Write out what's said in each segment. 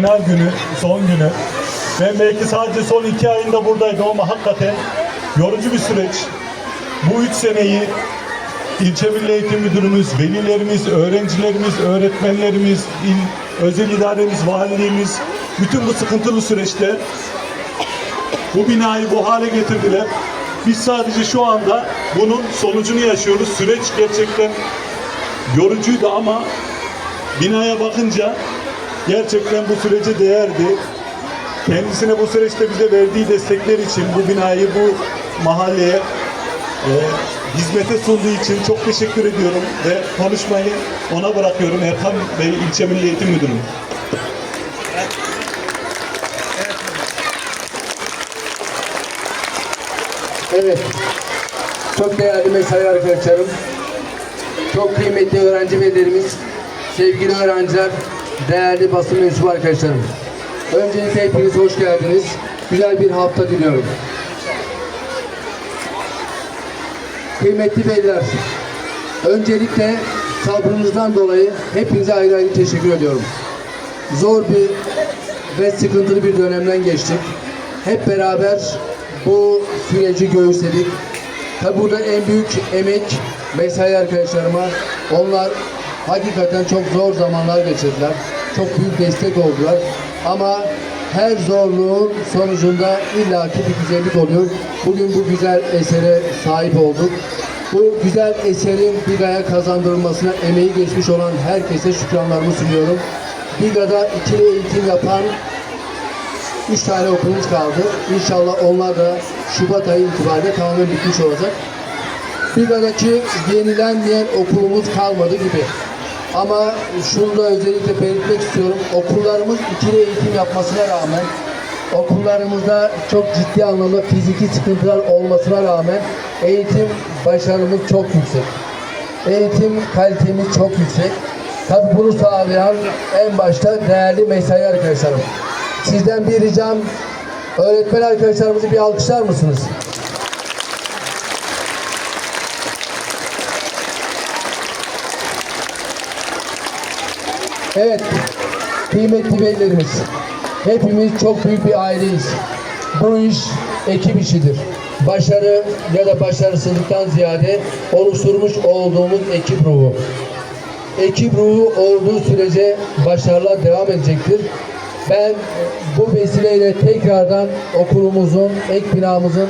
final günü, son günü. Ben belki sadece son iki ayında buradaydım ama hakikaten yorucu bir süreç. Bu üç seneyi ilçe milli eğitim müdürümüz, velilerimiz, öğrencilerimiz, öğretmenlerimiz, il, özel idaremiz, valiliğimiz bütün bu sıkıntılı süreçte bu binayı bu hale getirdiler. Biz sadece şu anda bunun sonucunu yaşıyoruz. Süreç gerçekten yorucuydu ama binaya bakınca gerçekten bu sürece değerdi. Kendisine bu süreçte bize verdiği destekler için bu binayı bu mahalleye e, hizmete sunduğu için çok teşekkür ediyorum ve konuşmayı ona bırakıyorum Erkan Bey İlçe Milli Eğitim Müdürüm. Evet. Çok değerli mesai arkadaşlarım. Çok kıymetli öğrenci velilerimiz, sevgili öğrenciler, değerli basın mensubu arkadaşlarım. Öncelikle hepiniz hoş geldiniz. Güzel bir hafta diliyorum. Kıymetli veliler, öncelikle sabrınızdan dolayı hepinize ayrı ayrı teşekkür ediyorum. Zor bir ve sıkıntılı bir dönemden geçtik. Hep beraber bu süreci göğüsledik. Tabi burada en büyük emek mesai arkadaşlarıma. Onlar hakikaten çok zor zamanlar geçirdiler. Çok büyük destek oldular. Ama her zorluğun sonucunda illaki bir güzellik oluyor. Bugün bu güzel esere sahip olduk. Bu güzel eserin Biga'ya kazandırılmasına emeği geçmiş olan herkese şükranlarımı sunuyorum. Biga'da ikili eğitim yapan Üç tane okulumuz kaldı. İnşallah onlar da Şubat ayı itibariyle tamamen bitmiş olacak. Biga'daki yenilenmeyen okulumuz kalmadı gibi. Ama şunu da özellikle belirtmek istiyorum. Okullarımız ikili eğitim yapmasına rağmen okullarımızda çok ciddi anlamda fiziki sıkıntılar olmasına rağmen eğitim başarımız çok yüksek. Eğitim kalitemiz çok yüksek. Tabi bunu sağlayan en başta değerli mesai arkadaşlarım. Sizden bir ricam öğretmen arkadaşlarımızı bir alkışlar mısınız? Evet, kıymetli velilerimiz, hepimiz çok büyük bir aileyiz. Bu iş ekip işidir. Başarı ya da başarısızlıktan ziyade oluşturmuş olduğumuz ekip ruhu. Ekip ruhu olduğu sürece başarılar devam edecektir. Ben bu vesileyle tekrardan okulumuzun, ek binamızın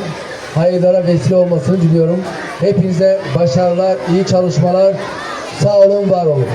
hayırlara vesile olmasını diliyorum. Hepinize başarılar, iyi çalışmalar. Sağ olun, var olun.